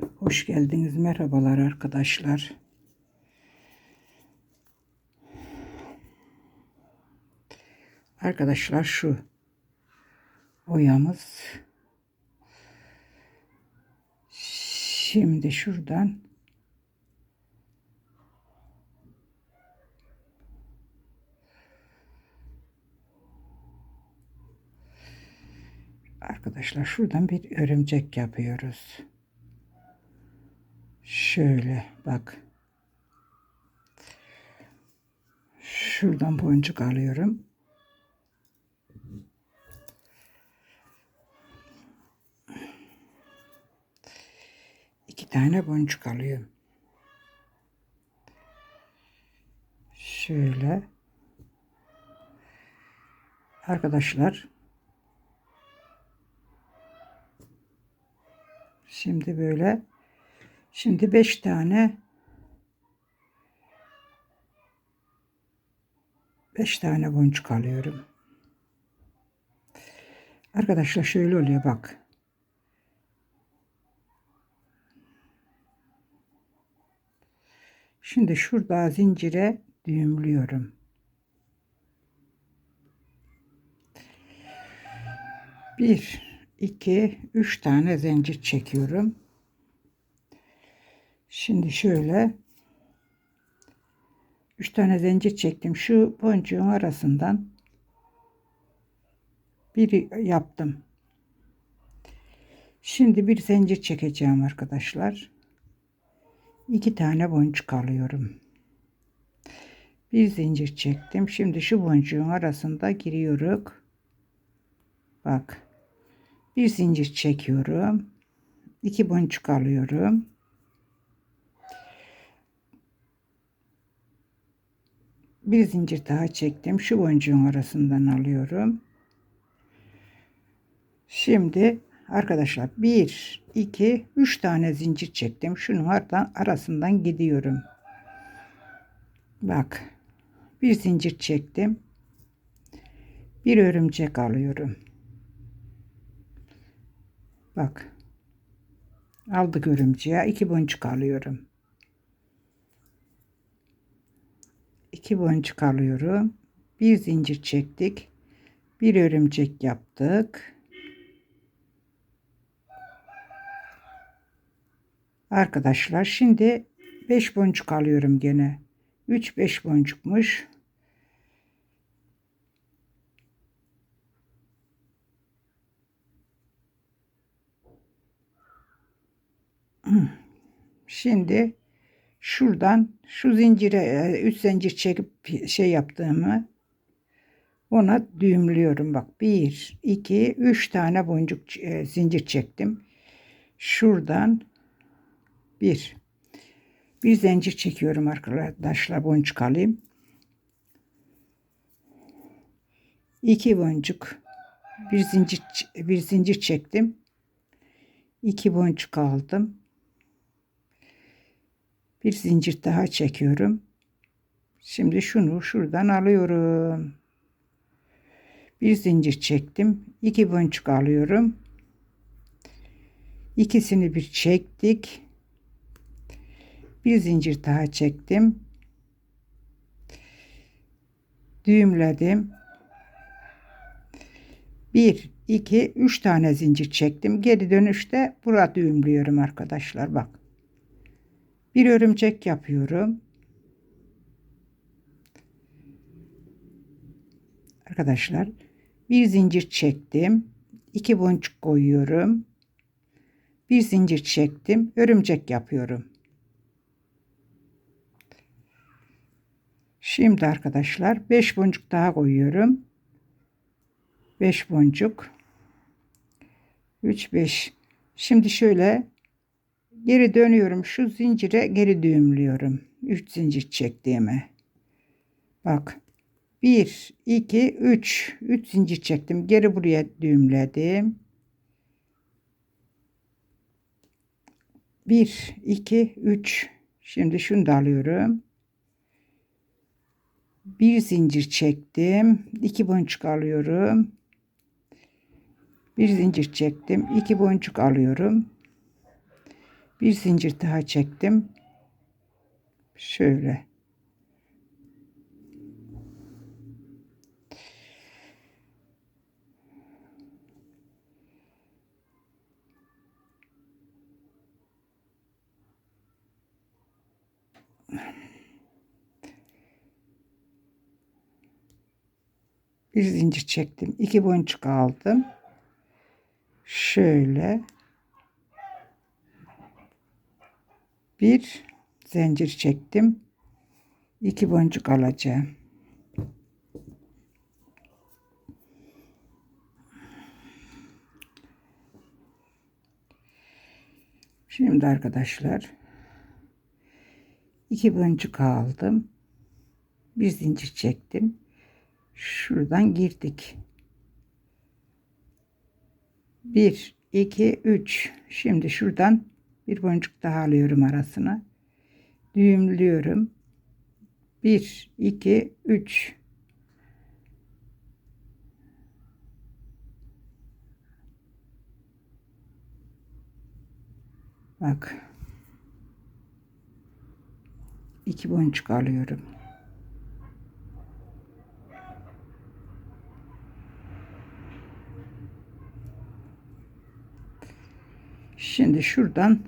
Hoş geldiniz. Merhabalar arkadaşlar. Arkadaşlar şu oyamız. Şimdi şuradan Arkadaşlar şuradan bir örümcek yapıyoruz. Şöyle bak. Şuradan boncuk alıyorum. İki tane boncuk alıyorum. Şöyle. Arkadaşlar Şimdi böyle şimdi beş tane beş tane boncuk alıyorum. Arkadaşlar şöyle oluyor bak. Şimdi şurada zincire düğümlüyorum. Bir, 2 3 tane zincir çekiyorum. Şimdi şöyle 3 tane zincir çektim. Şu boncuğun arasından bir yaptım. Şimdi bir zincir çekeceğim arkadaşlar. 2 tane boncuk alıyorum. Bir zincir çektim. Şimdi şu boncuğun arasında giriyoruz. Bak bir zincir çekiyorum. iki boncuk alıyorum. Bir zincir daha çektim. Şu boncuğun arasından alıyorum. Şimdi arkadaşlar 1 2 3 tane zincir çektim. Şunun arasından gidiyorum. Bak. Bir zincir çektim. Bir örümcek alıyorum. Bak. Aldık örümceğe. iki boncuk alıyorum. İki boncuk alıyorum. Bir zincir çektik. Bir örümcek yaptık. Arkadaşlar şimdi 5 boncuk alıyorum gene. 3 5 boncukmuş. Şimdi şuradan şu zincire 3 zincir çekip şey yaptığımı ona düğümlüyorum. Bak 1 2 3 tane boncuk e, zincir çektim. Şuradan bir bir zincir çekiyorum arkadaşlar boncuk alayım. iki boncuk bir zincir bir zincir çektim. iki boncuk aldım. Bir zincir daha çekiyorum. Şimdi şunu şuradan alıyorum. Bir zincir çektim. iki boncuk alıyorum. İkisini bir çektik. Bir zincir daha çektim. Düğümledim. Bir, iki, üç tane zincir çektim. Geri dönüşte burada düğümlüyorum arkadaşlar. Bak. Bir örümcek yapıyorum. Arkadaşlar bir zincir çektim. iki boncuk koyuyorum. Bir zincir çektim. Örümcek yapıyorum. Şimdi arkadaşlar 5 boncuk daha koyuyorum. 5 boncuk. 3 5. Şimdi şöyle Geri dönüyorum. Şu zincire geri düğümlüyorum. 3 zincir çektiğime. Bak. 1, 2, 3. 3 zincir çektim. Geri buraya düğümledim. 1, 2, 3. Şimdi şunu da alıyorum. Bir zincir çektim. 2 boncuk alıyorum. Bir zincir çektim. 2 boncuk alıyorum. Bir zincir daha çektim. Şöyle. Bir zincir çektim. iki boncuk aldım. Şöyle. Bir zincir çektim. iki boncuk alacağım. Şimdi arkadaşlar iki boncuk aldım. Bir zincir çektim. Şuradan girdik. 1 2 3 şimdi şuradan bir boncuk daha alıyorum arasına. Düğümlüyorum. 1 2 3 bak. İki boncuk alıyorum. Şimdi şuradan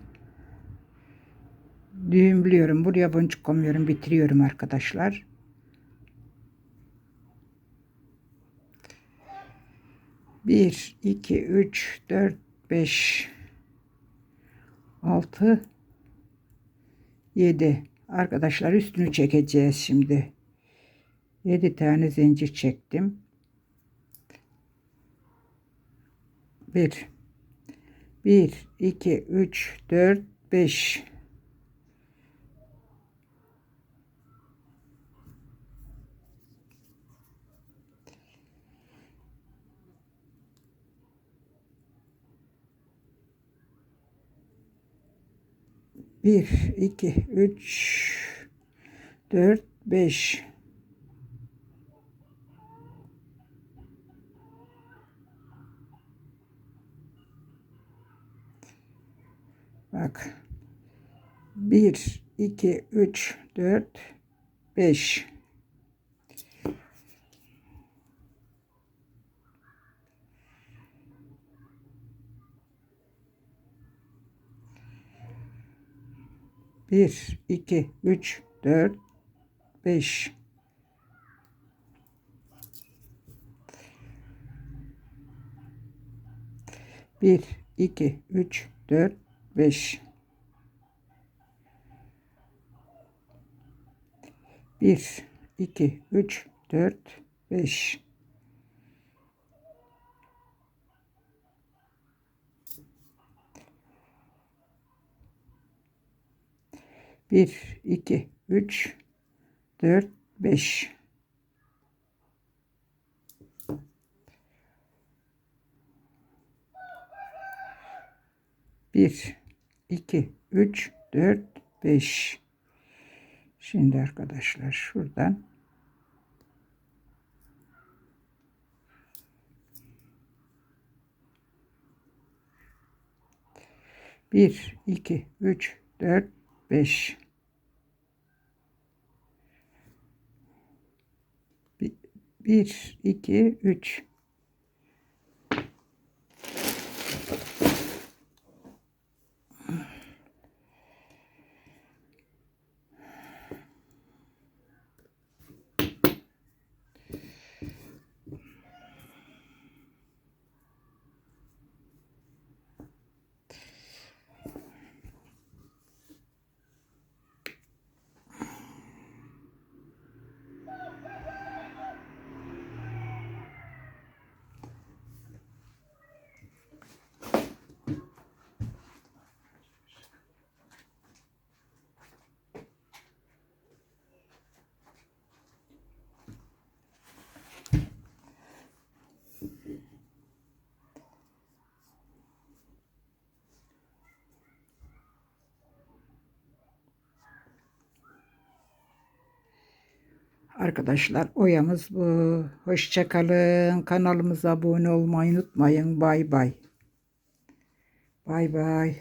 düğümlüyorum. Buraya boncuk koymuyorum. Bitiriyorum arkadaşlar. Bir, iki, üç, dört, beş, altı, yedi. Arkadaşlar üstünü çekeceğiz şimdi. Yedi tane zincir çektim. Bir, 1 2 3 4 5 1 2 3 4 5 1, 2, 3, 4, 5. Bir, iki, üç, dört, beş. Bir, iki, üç, dört, 5 1 2 3 4 5 1 2 3 4 5 1 2 3 4 5 Şimdi arkadaşlar şuradan. Bir, iki, üç, dört, beş. Bir, iki, üç. Arkadaşlar oyamız bu. Hoşçakalın. Kanalımıza abone olmayı unutmayın. Bay bay. Bay bay.